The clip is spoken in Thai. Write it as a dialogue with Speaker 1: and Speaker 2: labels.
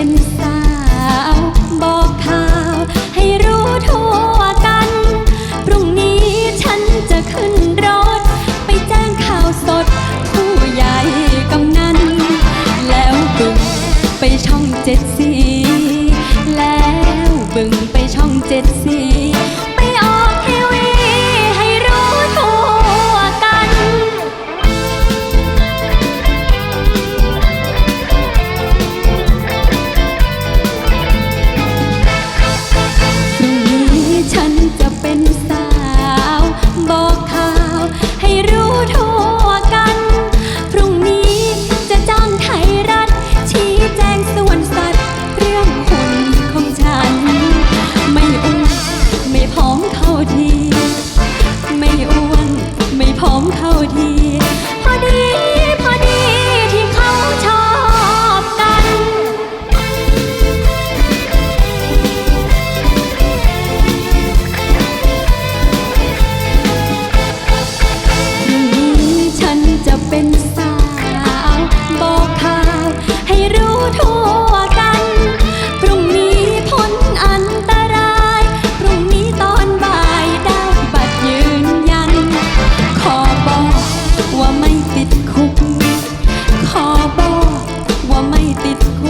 Speaker 1: เป็นสาะเป็นสาวบอกข่าวให้รู้ทั่วกัน พรุ่งนี้พ้นอันตราย พรุ่งนี้ตอนบ่ายได้บัตรยืนยัน ขอบอกว่าไม่ติดคุก ขอบอกว่าไม่ติดคุก